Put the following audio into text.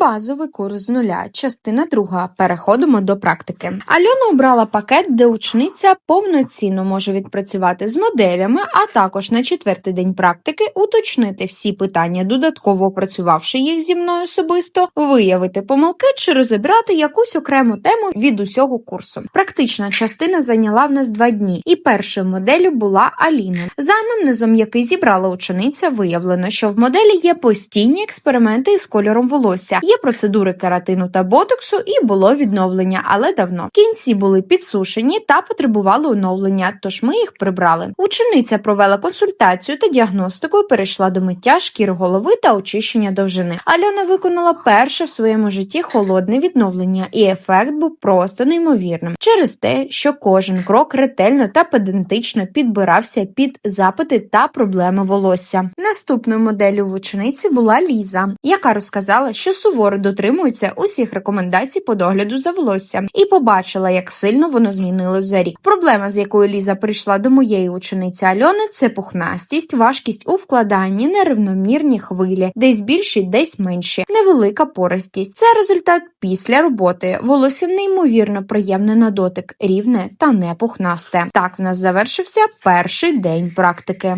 Базовий курс з нуля, частина друга. Переходимо до практики. Альона обрала пакет, де учениця повноцінно може відпрацювати з моделями, а також на четвертий день практики уточнити всі питання, додатково опрацювавши їх зі мною особисто, виявити помилки чи розібрати якусь окрему тему від усього курсу. Практична частина зайняла в нас два дні, і першою моделлю була Аліна. За анамнезом, який зібрала учениця, виявлено, що в моделі є постійні експерименти із кольором волосся, є процедури кератину та ботоксу, і було відновлення, але давно. Кінці були підсушені та потребували оновлення, тож ми їх прибрали. Учениця провела консультацію та діагностику і перейшла до миття шкіри голови та очищення довжини. Альона виконала перше в своєму житті холодне відновлення, і ефект був просто неймовірним через те, що кожен крок ретельно та педантично підбирався під запити та проблеми волосся. Наступною моделлю в учениці була Ліза, яка розказала, що суворо дотримується усіх рекомендацій по догляду за волоссям, і побачила, як сильно воно змінилось за рік. Проблема, з якою Ліза прийшла до моєї учениці Альони, це пухнастість, важкість у вкладанні, нерівномірні хвилі, десь більші, десь менші, невелика пористість. Це результат після роботи. Волосся неймовірно приємне на дотик, рівне та не пухнасте. Так в нас завершився перший день практики.